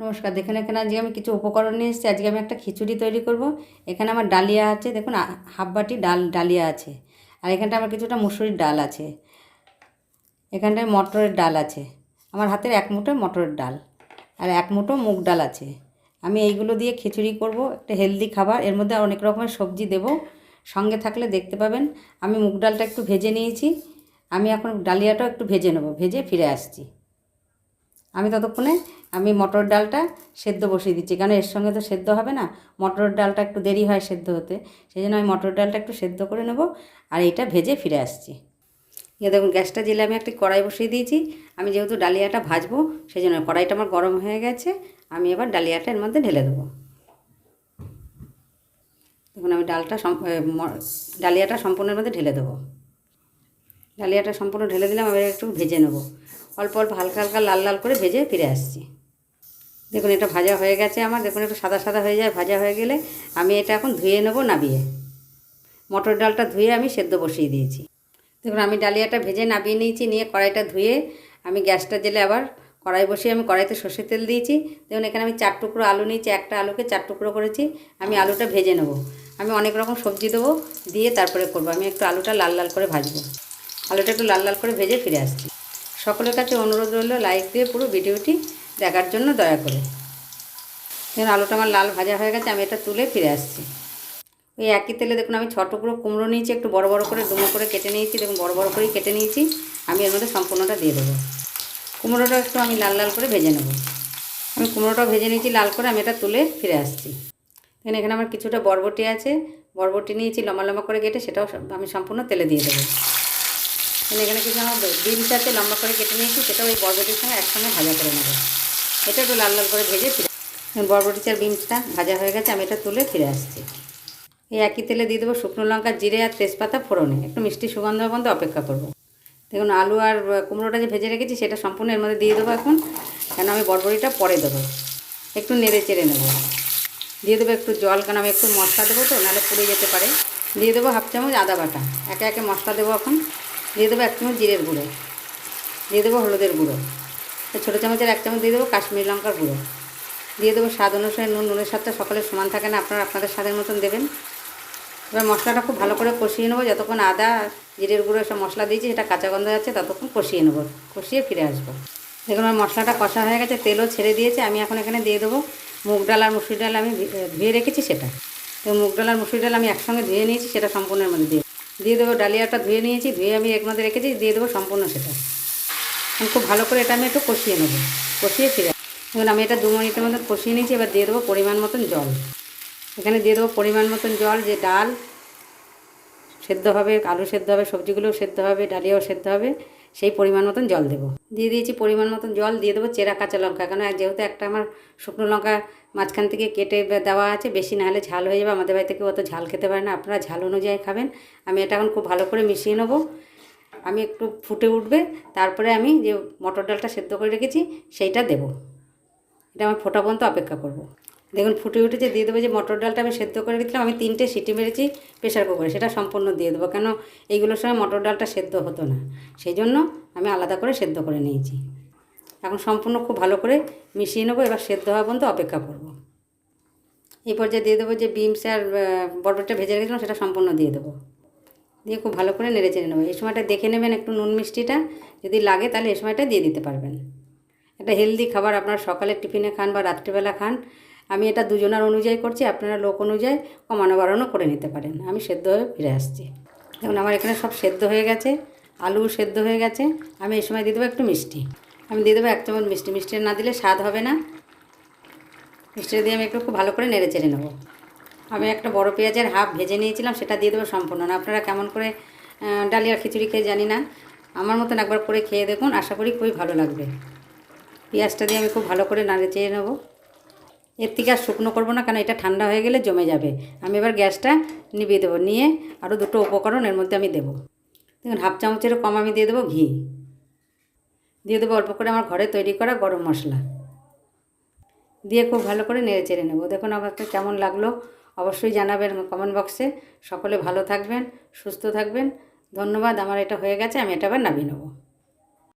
নমস্কার, দেখুন এখানে আজকে আমি কিছু উপকরণ নিয়ে এসেছি। আজকে আমি একটা খিচুড়ি তৈরি করব। এখানে আমার ডালিয়া আছে, দেখুন হাফ বাটি ডাল, ডালিয়া আছে। আর এখানটা আমার কিছুটা মুসুরির ডাল আছে। এখানটায় মটরের ডাল আছে। আমার হাতের এক মুঠো মটরের ডাল আর এক মুঠো মুগ ডাল আছে। আমি এইগুলো দিয়ে খিচুড়ি করব, একটা হেলদি খাবার। এর মধ্যে অনেক রকমের সবজি দেব। সঙ্গে থাকলে দেখতে পাবেন, আমি মুগ ডালটা একটু ভেজে নিয়েছি। আমি এখন ডালিয়াটাও একটু ভেজে নেব, ভেজে ফিরে আসছি। আমি ততক্ষণে আমি মটর ডালটা সেদ্ধ বসিয়ে দিচ্ছি। কারণ এর সঙ্গে তো সেদ্ধ হবে না? মটর ডালটা একটু দেরি হয় সেদ্ধ হতে। সেই জন্য আমি মটর ডালটা একটু সেদ্ধ করে নেব আর এইটা ভেজে ফিরে আসছি। এ দেখুন, গ্যাসটা জেলে আমি একটি কড়াই বসিয়ে দিয়েছি। আমি যেহেতু ডালিয়াটা ভাজবো, সেই জন্য কড়াইটা আমার গরম হয়ে গেছে। আমি এবার ডালিয়াটা এর মধ্যে ঢেলে দেবো। দেখুন, আমি ডালটা ডালিয়াটা সম্পূর্ণের মধ্যে ঢেলে দেবো। ডালিয়াটা সম্পূর্ণ ঢেলে দিলাম, এবার একটু ভেজে নেব। অল্প অল্প হালকা হালকা লাল লাল করে ভেজে ফিরে আসছি। দেখুন, এটা ভাজা হয়ে গেছে আমার। দেখুন, একটু সাদা সাদা হয়ে যায়, ভাজা হয়ে গেলে আমি এটা এখন ধুয়ে নেব নাবিয়ে। মটর ডালটা ধুয়ে আমি সেদ্ধ বসিয়ে দিয়েছি। দেখুন, আমি ডালিয়াটা ভেজে নাবিয়ে নিয়েছি, নিয়ে কড়াইটা ধুয়ে আমি গ্যাসটা জেলে আবার কড়াই বসিয়ে আমি কড়াইতে সর্ষের তেল দিয়েছি। দেখুন, এখানে আমি চার টুকরো আলু নিয়েছি, একটা আলুকে চার টুকরো করেছি। আমি আলুটা ভেজে নেব। আমি অনেক রকম সবজি দেবো, দিয়ে তারপরে করব। আমি একটু আলুটা লাল লাল করে ভাজবো। আলুটা একটু লাল লাল করে ভেজে ফিরে আসছি। সকলের কাছে অনুরোধ রইল লাইক দিয়ে পুরো ভিডিওটি দেখার জন্য দয়া করে। দেখুন, আলুটা আমার লাল ভাজা হয়ে গেছে, আমি এটা তুলে ফিরে আসছি। ওই একই তেলে দেখুন, আমি ছ টুকরো কুমড়ো নিয়েছি, একটু বড় বড় করে ডুমো করে কেটে নিয়েছি, দেখুন, বড় বড় করেই কেটে নিয়েছি, আমি এর মধ্যে সম্পূর্ণটা দিয়ে দেবো। কুমড়োটা একটু আমি লাল লাল করে ভেজে নেব। আমি কুমড়োটা ভেজে নিয়েছি, লাল করে আমি এটা তুলে ফিরে আসছি। দেখুন, এখানে আমার কিছুটা বরবটি আছে, বরবটি নিয়েছি, লম্বা লম্বা করে কেটে সেটাও আমি সম্পূর্ণ তেলে দিয়ে দেবো। এখানে এখানে কিছু আমার আছে লম্বা করে কেটে নিয়েছি সেটাও ওই বরবটির সঙ্গে একসঙ্গে ভাজা করে নেব। এটা একটু লাল লাল করে ভেজে ফিরে বরবটি আর বিনসটা ভাজা হয়ে গেছে, আমি এটা তুলে ফিরে আসছি। এই একই তেলে দিয়ে দেবো শুকনো লঙ্কা, জিরে আর তেজপাতা ফোড়নে। একটু মিষ্টি সুগন্ধ পর্যন্ত অপেক্ষা করব। দেখুন, আলু আর কুমড়োটা যে ভেজে রেখেছি, সেটা সম্পূর্ণ এর মধ্যে দিয়ে দেবো এখন। কেন আমি বরবটিটা পরে দেবো। একটু নেড়ে চেড়ে নেব। দিয়ে দেবো একটু জল কেন আমি একটু মশলা দেবো তো, নাহলে পুড়ে যেতে পারে। দিয়ে দেবো হাফ চামচ আদা বাটা। একে একে মশলা দেবো এখন। দিয়ে দেবো এক চামচ জিরের গুঁড়ো। দিয়ে দেবো হলুদের গুঁড়ো। ছোটো চামচের এক চামচ দিয়ে দেবো কাশ্মীরি লঙ্কার গুঁড়ো। দিয়ে দেবো স্বাদ অনুসারে নুন, নুনের স্বাদটা সকলের সমান থাকে না, আপনারা আপনাদের স্বাদের মতন দেবেন। এবার মশলাটা খুব ভালো করে কষিয়ে নেব, যতক্ষণ আদা, জিরের গুঁড়ো সব মশলা দিয়েছি, সেটা কাঁচা গন্ধ যাচ্ছে, ততক্ষণ কষিয়ে নেব, কষিয়ে ফিরে আসব। দেখুন আমার মশলাটা কষা হয়ে গেছে, তেলও ছেড়ে দিয়েছে, আমি এখন এখানে দিয়ে দেবো মুগ ডাল আর মুসুরি ডাল আমি ধুয়ে রেখেছি সেটা। তো মুগ ডাল আর মুসুরি ডাল আমি একসঙ্গে ধুয়ে নিয়েছি, সেটা সম্পূর্ণের মধ্যে দিয়ে দিয়ে দেবো ডালিয়াটা ধুয়ে নিয়েছি, ধুয়ে আমি এক মধ্যে রেখেছি, দিয়ে দেবো সম্পূর্ণ সেটা। খুব ভালো করে এটা আমি একটু কষিয়ে নেব, কষিয়ে ফিরে এখন আমি এটা দু মিনিটের মধ্যে কষিয়ে নিয়েছি, এবার দিয়ে দেবো পরিমাণ মতন জল। এখানে দিয়ে দেবো পরিমাণ মতন জল, যে ডাল সেদ্ধ হবে, আলু সেদ্ধ হবে, সবজিগুলোও সেদ্ধ হবে, ডালিয়াও সেদ্ধ হবে। সেই পরিমাণ মতন জল দেবো। দিয়ে দিয়েছি পরিমাণ মতন জল, দিয়ে দেবো চেরা কাঁচা লঙ্কা। কেন যেহেতু একটা আমার শুকনো লঙ্কা মাঝখান থেকে কেটে দেওয়া আছে, বেশি না হলে ঝাল হয়ে যাবে। আমাদের বাড়ি থেকে অত ঝাল খেতে পারে না, আপনারা ঝাল অনুযায়ী খাবেন। আমি এটা এখন খুব ভালো করে মিশিয়ে নেব। আমি একটু ফুটে উঠবে, তারপরে আমি যে মটর ডালটা সেদ্ধ করে রেখেছি, সেইটা দেবো। এটা আমার ফোটা পর্যন্ত অপেক্ষা করব। দেখুন, ফুটে উঠেছে, দিয়ে দেবো যে মটর ডালটা আমি সেদ্ধ করে রেখেছিলাম, আমি তিনটে সিটি মেরেছি প্রেশার কুকারে, সেটা সম্পূর্ণ দিয়ে দেবো। কেন? এইগুলোর সময় মটর ডালটা সেদ্ধ হতো না। সেই জন্য আমি আলাদা করে সেদ্ধ করে নিয়েছি। এখন সম্পূর্ণ খুব ভালো করে মিশিয়ে নেব, এবার সেদ্ধ হওয়া পর্যন্ত অপেক্ষা করব। এই পর্যায়ে দিয়ে দেবো যে বিমস আর বরবটিটা ভেজে রেখেছিলাম, সেটা সম্পূর্ণ দিয়ে দেবো। দিয়ে খুব ভালো করে নেড়ে চেড়ে নেব। এই সময়টা দেখে নেবেন একটু নুন মিষ্টিটা, যদি লাগে তাহলে এই সময়টা দিয়ে দিতে পারবেন। একটা হেলদি খাবার, আপনারা সকালের টিফিনে খান বা রাত্রিবেলা খান আমি এটা দুজনার অনুযায়ী করছি, আপনারা লোক অনুযায়ী কমানো বাড়ানো করে নিতে পারেন। আমি সেদ্ধ হয়ে ফিরে আসছি। দেখুন, আমার এখানে সব সেদ্ধ হয়ে গেছে, আলু সেদ্ধ হয়ে গেছে। আমি এই সময় দিয়ে দেবো একটু মিষ্টি। আমি দিয়ে দেবো এক চামচ মিষ্টি। মিষ্টি না দিলে স্বাদ হবে না। মিষ্টিটা দিয়ে আমি একটু খুব ভালো করে নেড়ে চেড়ে নেব। আমি একটা বড় পেঁয়াজের হাফ ভেজে নিয়েছিলাম, সেটা দিয়ে দেবো সম্পূর্ণ না। আপনারা কেমন করে ডালিয়া খিচুড়ি খেয়ে জানি না। আমার মতন একবার করে খেয়ে দেখুন, আশা করি খুবই ভালো লাগবে। পেঁয়াজটা দিয়ে আমি খুব ভালো করে নাড়ে চেয়ে নেব। এর থেকে আর শুকনো করব না, কারণ এটা ঠান্ডা হয়ে গেলে জমে যাবে। আমি এবার গ্যাসটা নিভিয়ে দেবো, নিয়ে আরও দুটো উপকরণ এর মধ্যে আমি দেবো। দেখুন, হাফ চামচেরও কম আমি দিয়ে দেবো ঘি। দিয়ে দেবো অল্প করে আমার ঘরে তৈরি করা গরম মশলা। দিয়ে খুব ভালো করে নেড়ে চেড়ে নেব। দেখুন আমাকে কেমন লাগল? অবশ্যই জানাবেন কমেন্ট বক্সে সকলে ভালো থাকবেন, সুস্থ থাকবেন। ধন্যবাদ, আমার এটা হয়ে গেছে, আমি এটা আবার নামিয়ে নেব।